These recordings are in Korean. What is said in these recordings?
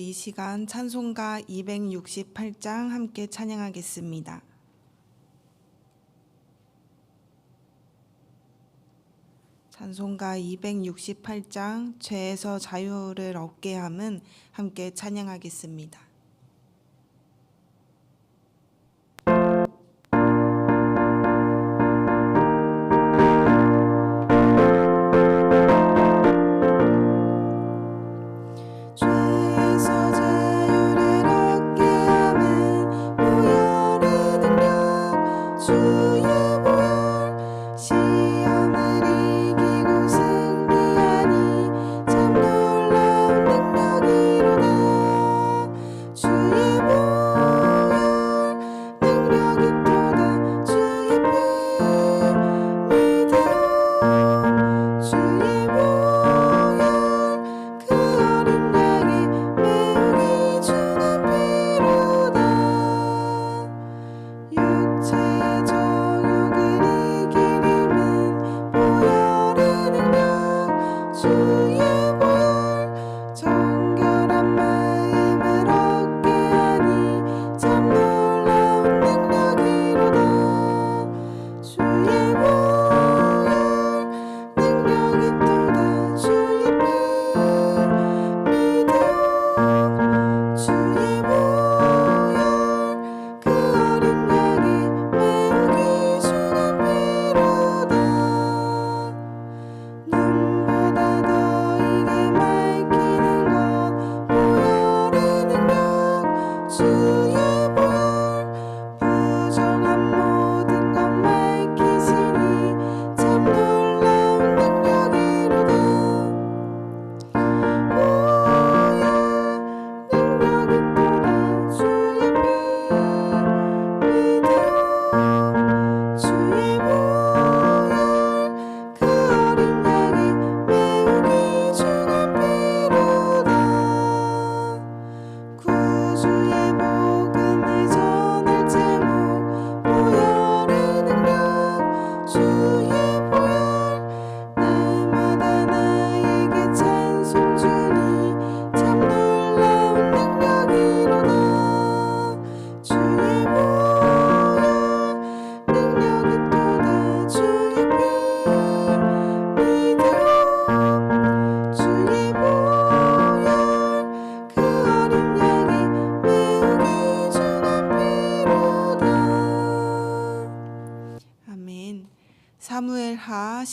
우리 이 시간 찬송가 268장 함께 찬양하겠습니다. 찬송가 268장 죄에서 자유를 얻게 함은 함께 찬양하겠습니다.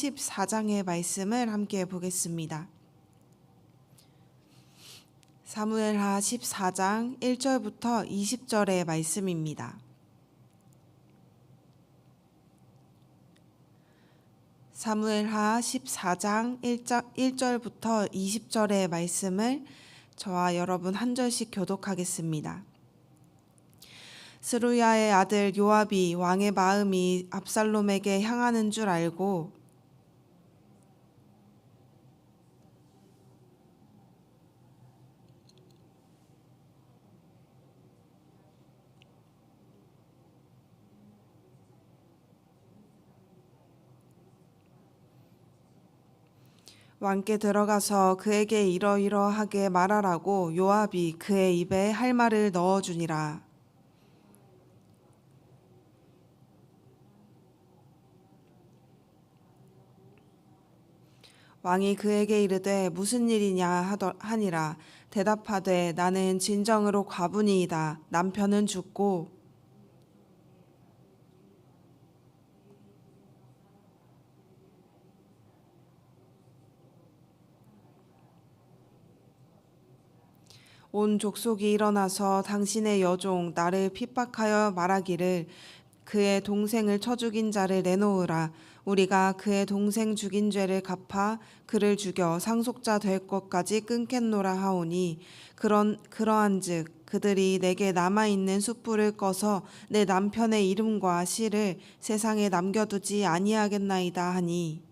14장의 말씀을 함께 보겠습니다. 사무엘하 14장 1절부터 20절의 말씀입니다. 사무엘하 14장 1절 부터 20절의 말씀을 저와 여러분 한 절씩 교독하겠습니다. 스루야의 아들 요압이 왕의 마음이 압살롬에게 향하는 줄 알고 왕께 들어가서 그에게 이러이러하게 말하라고 요압이 그의 입에 할 말을 넣어 주니라. 왕이 그에게 이르되 무슨 일이냐 하니라 대답하되 나는 진정으로 과분이이다 남편은 죽고 온 족속이 일어나서 당신의 여종 나를 핍박하여 말하기를 그의 동생을 쳐 죽인 자를 내놓으라. 우리가 그의 동생 죽인 죄를 갚아 그를 죽여 상속자 될 것까지 끊겠노라 하오니 그런 그러한즉 그들이 내게 남아 있는 숯불을 꺼서 내 남편의 이름과 시를 세상에 남겨두지 아니하겠나이다 하니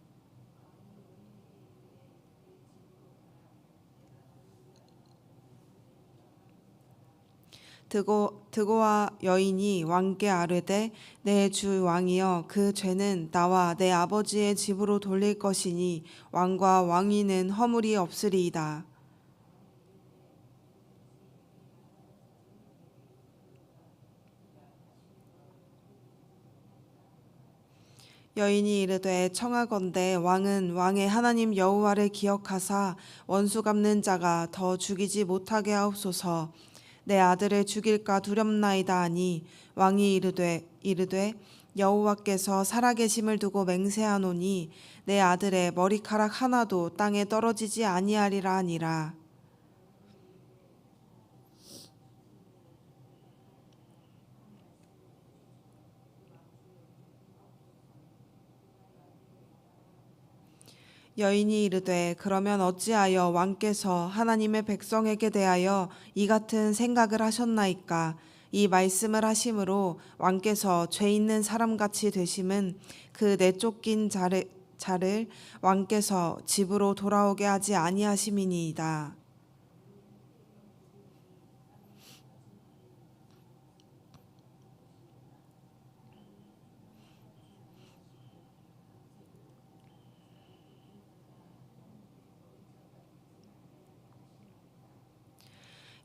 드고 드고와 여인이 왕께 아뢰되 내 주 왕이여 그 죄는 나와 내 아버지의 집으로 돌릴 것이니 왕과 왕위는 허물이 없으리이다. 여인이 이르되 청하건대 왕은 왕의 하나님 여호와를 기억하사 원수 갚는 자가 더 죽이지 못하게 하옵소서 내 아들을 죽일까 두렵나이다 하니 왕이 이르되 이르되 여호와께서 살아계심을 두고 맹세하노니 내 아들의 머리카락 하나도 땅에 떨어지지 아니하리라 하니라 여인이 이르되 그러면 어찌하여 왕께서 하나님의 백성에게 대하여 이 같은 생각을 하셨나이까 이 말씀을 하심으로 왕께서 죄 있는 사람같이 되심은 그 내쫓긴 자를, 자를 왕께서 집으로 돌아오게 하지 아니하심이니이다.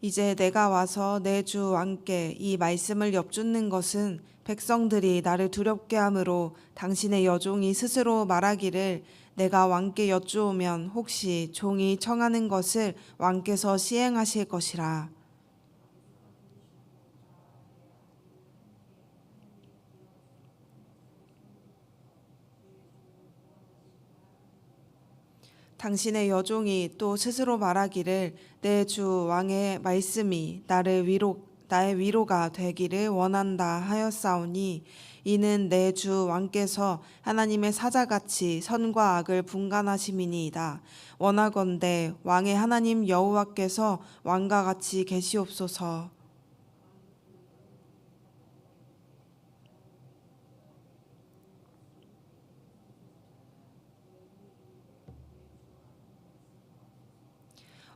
이제 내가 와서 내 주 왕께 이 말씀을 엽주는 것은 백성들이 나를 두렵게 함으로 당신의 여종이 스스로 말하기를 내가 왕께 여쭈오면 혹시 종이 청하는 것을 왕께서 시행하실 것이라. 당신의 여종이 또 스스로 말하기를 내 주 왕의 말씀이 나를 위로 나의 위로가 되기를 원한다 하였사오니 이는 내 주 왕께서 하나님의 사자같이 선과 악을 분간하심이니이다. 원하건대 왕의 하나님 여호와께서 왕과 같이 계시옵소서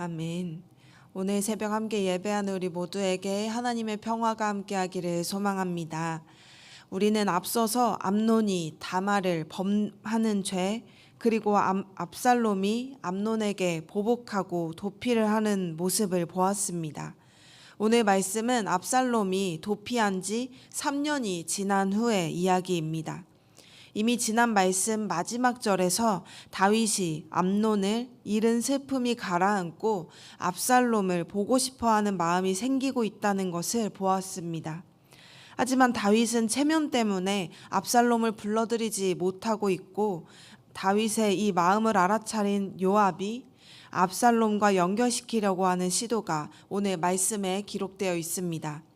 아멘. 오늘 새벽 함께 예배하는 우리 모두에게 하나님의 평화가 함께하기를 소망합니다. 우리는 앞서서 암논이 다말을 범하는 죄 그리고 암- 압살롬이 암논에게 보복하고 도피를 하는 모습을 보았습니다. 오늘 말씀은 압살롬이 도피한 지 3년이 지난 후의 이야기입니다. 이미 지난 말씀 마지막 절에서 다윗이 암논을 잃은 슬픔이 가라앉고 압살롬을 보고 싶어 하는 마음이 생기고 있다는 것을 보았습니다. 하지만 다윗은 체면 때문에 압살롬을 불러들이지 못하고 있고 다윗의 이 마음을 알아차린 요압이 압살롬과 연결시키려고 하는 시도가 오늘 말씀에 기록되어 있습니다.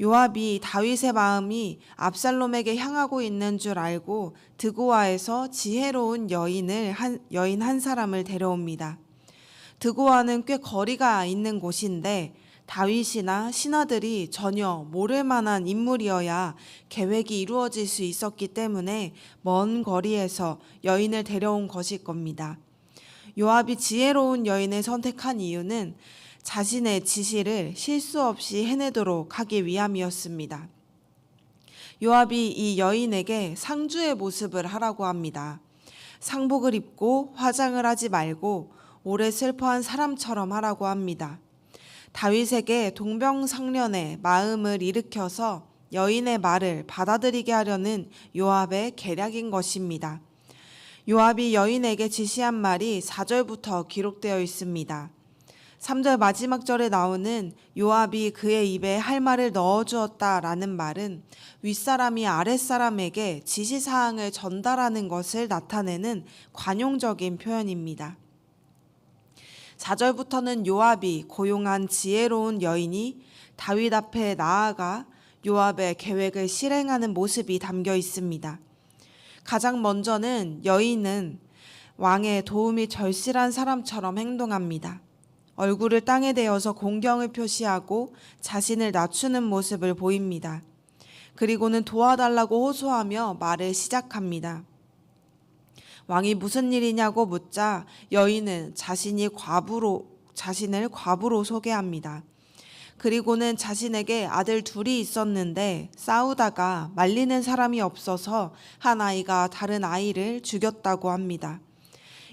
요압이 다윗의 마음이 압살롬에게 향하고 있는 줄 알고 드고아에서 지혜로운 여인을 한 여인 한 사람을 데려옵니다. 드고아는 꽤 거리가 있는 곳인데 다윗이나 신하들이 전혀 모를 만한 인물이어야 계획이 이루어질 수 있었기 때문에 먼 거리에서 여인을 데려온 것일 겁니다. 요압이 지혜로운 여인을 선택한 이유는 자신의 지시를 실수 없이 해내도록 하기 위함이었습니다. 요압이 이 여인에게 상주의 모습을 하라고 합니다. 상복을 입고 화장을 하지 말고 오래 슬퍼한 사람처럼 하라고 합니다. 다윗에게 동병상련의 마음을 일으켜서 여인의 말을 받아들이게 하려는 요압의 계략인 것입니다. 요압이 여인에게 지시한 말이 4절부터 기록되어 있습니다. 3절 마지막 절에 나오는 요압이 그의 입에 할 말을 넣어 주었다라는 말은 윗사람이 아랫사람에게 지시 사항을 전달하는 것을 나타내는 관용적인 표현입니다. 4절부터는 요압이 고용한 지혜로운 여인이 다윗 앞에 나아가 요압의 계획을 실행하는 모습이 담겨 있습니다. 가장 먼저는 여인은 왕의 도움이 절실한 사람처럼 행동합니다. 얼굴을 땅에 대어서 공경을 표시하고 자신을 낮추는 모습을 보입니다. 그리고는 도와달라고 호소하며 말을 시작합니다. 왕이 무슨 일이냐고 묻자 여인은 자신이 과부로 자신을 과부로 소개합니다. 그리고는 자신에게 아들 둘이 있었는데 싸우다가 말리는 사람이 없어서 한 아이가 다른 아이를 죽였다고 합니다.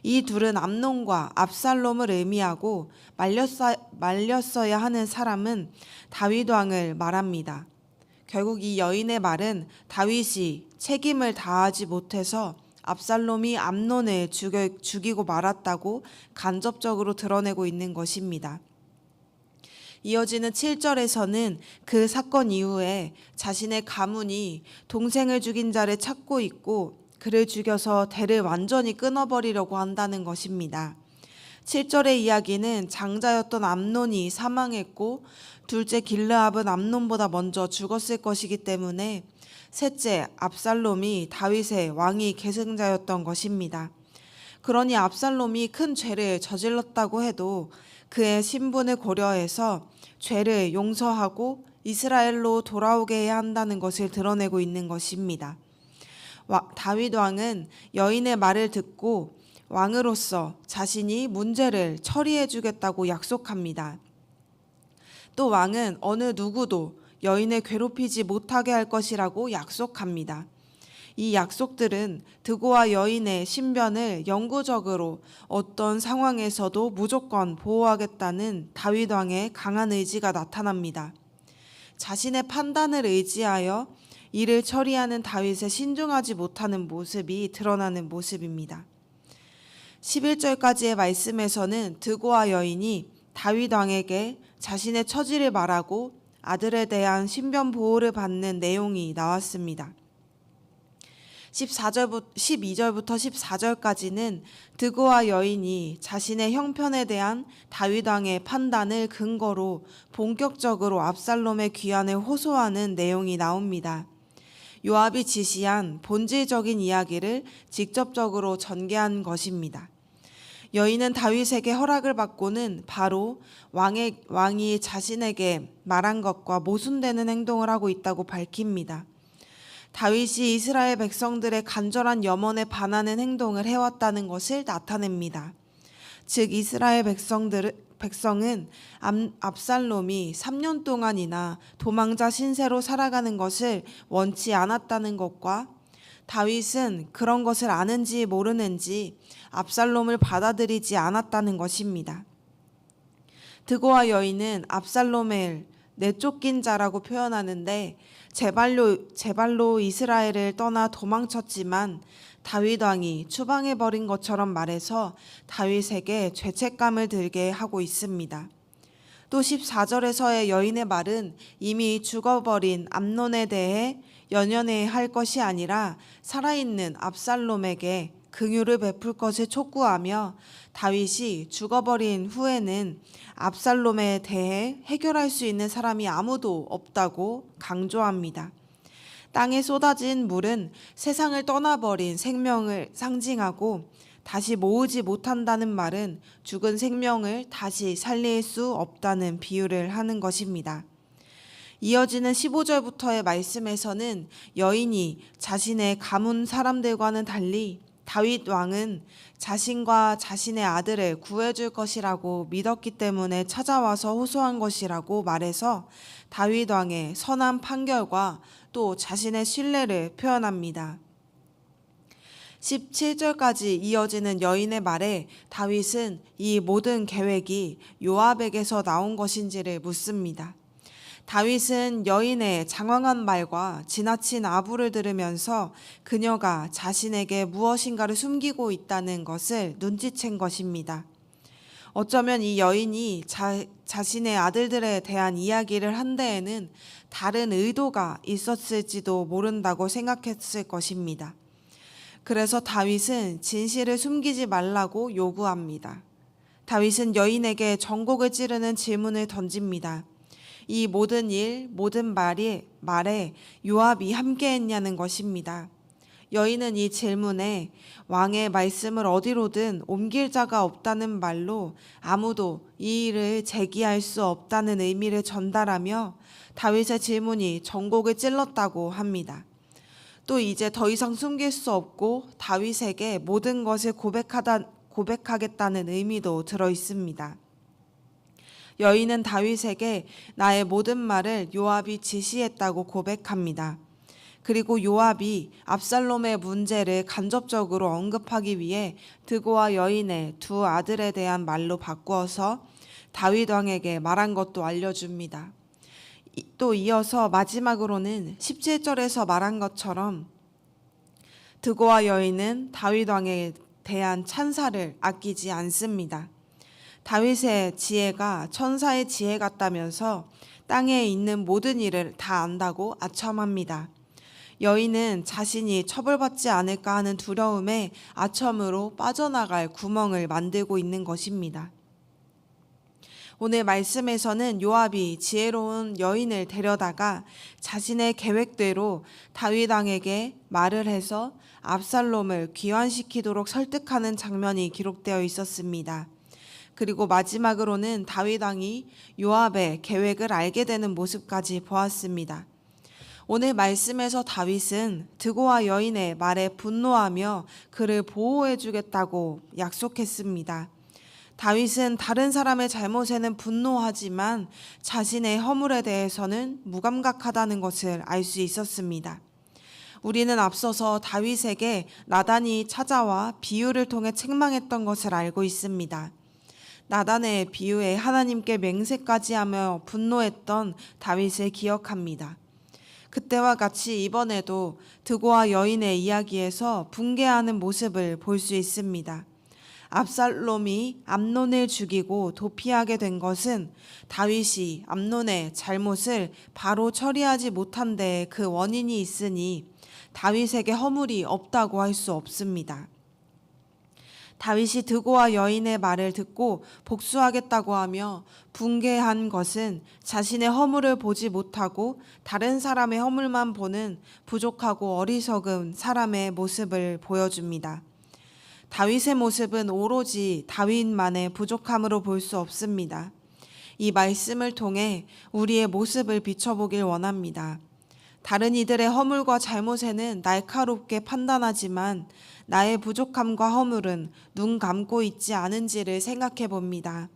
이 둘은 암논과 압살롬을 의미하고 말렸어, 말렸어야 하는 사람은 다윗 왕을 말합니다. 결국 이 여인의 말은 다윗이 책임을 다하지 못해서 압살롬이 암논을 죽여, 죽이고 말았다고 간접적으로 드러내고 있는 것입니다. 이어지는 7절에서는 그 사건 이후에 자신의 가문이 동생을 죽인 자를 찾고 있고 그를 죽여서 대를 완전히 끊어버리려고 한다는 것입니다. 7절의 이야기는 장자였던 암논이 사망했고 둘째 길르압은 암논보다 먼저 죽었을 것이기 때문에 셋째 압살롬이 다윗의 왕위 계승자였던 것입니다. 그러니 압살롬이 큰 죄를 저질렀다고 해도 그의 신분을 고려해서 죄를 용서하고 이스라엘로 돌아오게 해야 한다는 것을 드러내고 있는 것입니다. 와- 다윗 왕은 여인의 말을 듣고 왕으로서 자신이 문제를 처리해 주겠다고 약속합니다. 또 왕은 어느 누구도 여인을 괴롭히지 못하게 할 것이라고 약속합니다. 이 약속들은 드고와 여인의 신변을 영구적으로 어떤 상황에서도 무조건 보호하겠다는 다윗 왕의 강한 의지가 나타납니다. 자신의 판단을 의지하여 일을 처리하는 다윗에 신중하지 못하는 모습이 드러나는 모습입니다. 11절까지의 말씀에서는 드고와 여인이 다윗 왕에게 자신의 처지를 말하고 아들에 대한 신변 보호를 받는 내용이 나왔습니다. 14절부터 12절부터 14절까지는 드고와 여인이 자신의 형편에 대한 다윗 왕의 판단을 근거로 본격적으로 압살롬의 귀환을 호소하는 내용이 나옵니다. 요압이 지시한 본질적인 이야기를 직접적으로 전개한 것입니다. 여인은 다윗에게 허락을 받고는 바로 왕의 왕이 자신에게 말한 것과 모순되는 행동을 하고 있다고 밝힙니다. 다윗이 이스라엘 백성들의 간절한 염원에 반하는 행동을 해왔다는 것을 나타냅니다. 즉 이스라엘 백성들 백성은 암- 압살롬이 3년 동안이나 도망자 신세로 살아가는 것을 원치 않았다는 것과 다윗은 그런 것을 아는지 모르는지 압살롬을 받아들이지 않았다는 것입니다. 드고와 여인은 압살롬을 내쫓긴 자라고 표현하는데 제발로 제발로 이스라엘을 떠나 도망쳤지만 다윗 왕이 추방해 버린 것처럼 말해서 다윗에게 죄책감을 들게 하고 있습니다. 또 14절에서의 여인의 말은 이미 죽어버린 암논에 대해 연연해 할 것이 아니라 살아있는 압살롬에게 긍휼을 베풀 것을 촉구하며 다윗이 죽어버린 후에는 압살롬에 대해 해결할 수 있는 사람이 아무도 없다고 강조합니다. 땅에 쏟아진 물은 세상을 떠나버린 생명을 상징하고 다시 모으지 못한다는 말은 죽은 생명을 다시 살릴 수 없다는 비유를 하는 것입니다. 이어지는 15절부터의 말씀에서는 여인이 자신의 가문 사람들과는 달리 다윗 왕은 자신과 자신의 아들을 구해줄 것이라고 믿었기 때문에 찾아와서 호소한 것이라고 말해서 다윗 왕의 선한 판결과 또 자신의 신뢰를 표현합니다. 17절까지 이어지는 여인의 말에 다윗은 이 모든 계획이 요압에게서 나온 것인지를 묻습니다. 다윗은 여인의 장황한 말과 지나친 아부를 들으면서 그녀가 자신에게 무엇인가를 숨기고 있다는 것을 눈치챈 것입니다. 어쩌면 이 여인이 자, 자신의 아들들에 대한 이야기를 한 데에는 다른 의도가 있었을지도 모른다고 생각했을 것입니다. 그래서 다윗은 진실을 숨기지 말라고 요구합니다. 다윗은 여인에게 전곡을 찌르는 질문을 던집니다. 이 모든 일, 모든 말이 말에 요압이 함께했냐는 것입니다. 여인은 이 질문에 왕의 말씀을 어디로든 옮길 자가 없다는 말로 아무도 이 일을 제기할 수 없다는 의미를 전달하며 다윗의 질문이 전곡을 찔렀다고 합니다. 또 이제 더 이상 숨길 수 없고 다윗에게 모든 것을 고백하다, 고백하겠다는 의미도 들어 있습니다. 여인은 다윗에게 나의 모든 말을 요압이 지시했다고 고백합니다. 그리고 요압이 압살롬의 문제를 간접적으로 언급하기 위해 드고와 여인의 두 아들에 대한 말로 바꾸어서 다윗 왕에게 말한 것도 알려줍니다. 이- 또 이어서 마지막으로는 17절에서 말한 것처럼 드고와 여인은 다윗 왕에 대한 찬사를 아끼지 않습니다. 다윗의 지혜가 천사의 지혜 같다면서 땅에 있는 모든 일을 다 안다고 아첨합니다. 여인은 자신이 처벌받지 않을까 하는 두려움에 아첨으로 빠져나갈 구멍을 만들고 있는 것입니다. 오늘 말씀에서는 요압이 지혜로운 여인을 데려다가 자신의 계획대로 다윗 왕에게 말을 해서 압살롬을 귀환시키도록 설득하는 장면이 기록되어 있었습니다. 그리고 마지막으로는 다윗 왕이 요압의 계획을 알게 되는 모습까지 보았습니다. 오늘 말씀에서 다윗은 드고와 여인의 말에 분노하며 그를 보호해 주겠다고 약속했습니다. 다윗은 다른 사람의 잘못에는 분노하지만 자신의 허물에 대해서는 무감각하다는 것을 알 수 있었습니다. 우리는 앞서서 다윗에게 나단이 찾아와 비유를 통해 책망했던 것을 알고 있습니다. 나단의 비유에 하나님께 맹세까지 하며 분노했던 다윗을 기억합니다. 그때와 같이 이번에도 드고와 여인의 이야기에서 붕괴하는 모습을 볼 수 있습니다. 압살롬이 암논을 죽이고 도피하게 된 것은 다윗이 암논의 잘못을 바로 처리하지 못한 데그 원인이 있으니 다윗에게 허물이 없다고 할 수 없습니다. 다윗이 드고와 여인의 말을 듣고 복수하겠다고 하며 붕괴한 것은 자신의 허물을 보지 못하고 다른 사람의 허물만 보는 부족하고 어리석은 사람의 모습을 보여줍니다. 다윗의 모습은 오로지 다윗만의 부족함으로 볼 수 없습니다. 이 말씀을 통해 우리의 모습을 비춰보길 원합니다. 다른 이들의 허물과 잘못에는 날카롭게 판단하지만 나의 부족함과 허물은 눈 감고 있지 않은지를 생각해 봅니다.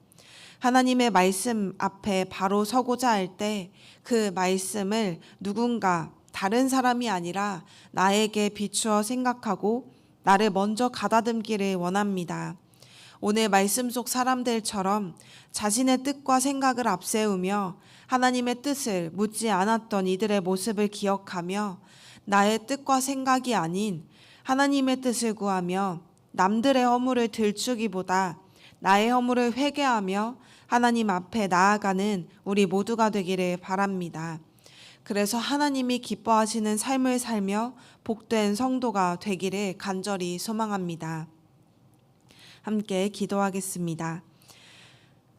하나님의 말씀 앞에 바로 서고자 할 때 그 말씀을 누군가 다른 사람이 아니라 나에게 비추어 생각하고 나를 먼저 가다듬기를 원합니다. 오늘 말씀 속 사람들처럼 자신의 뜻과 생각을 앞세우며 하나님의 뜻을 묻지 않았던 이들의 모습을 기억하며 나의 뜻과 생각이 아닌 하나님의 뜻을 구하며 남들의 허물을 들추기보다 나의 허물을 회개하며 하나님 앞에 나아가는 우리 모두가 되기를 바랍니다. 그래서 하나님이 기뻐하시는 삶을 살며 복된 성도가 되기를 간절히 소망합니다. 함께 기도하겠습니다.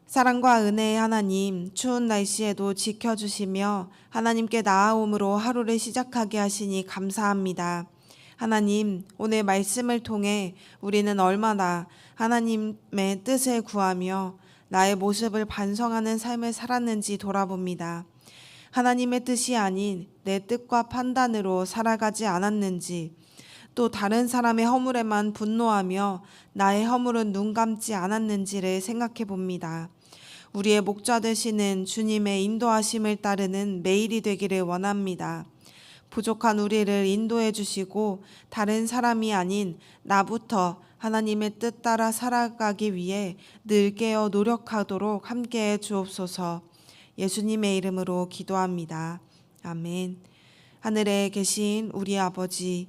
사랑과 은혜의 하나님, 추운 날씨에도 지켜주시며 하나님께 나아옴으로 하루를 시작하게 하시니 감사합니다. 하나님, 오늘 말씀을 통해 우리는 얼마나 하나님의 뜻을 구하며 나의 모습을 반성하는 삶을 살았는지 돌아봅니다. 하나님의 뜻이 아닌 내 뜻과 판단으로 살아가지 않았는지, 또 다른 사람의 허물에만 분노하며 나의 허물은 눈 감지 않았는지를 생각해 봅니다. 우리의 목자 되시는 주님의 인도하심을 따르는 매일이 되기를 원합니다. 부족한 우리를 인도해 주시고 다른 사람이 아닌 나부터 하나님의 뜻 따라 살아가기 위해 늘 깨어 노력하도록 함께해 주옵소서. 예수님의 이름으로 기도합니다. 아멘. 하늘에 계신 우리 아버지,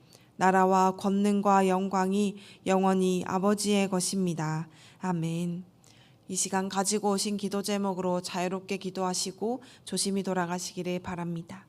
나라와 권능과 영광이 영원히 아버지의 것입니다. 아멘. 이 시간 가지고 오신 기도 제목으로 자유롭게 기도하시고 조심히 돌아가시기를 바랍니다.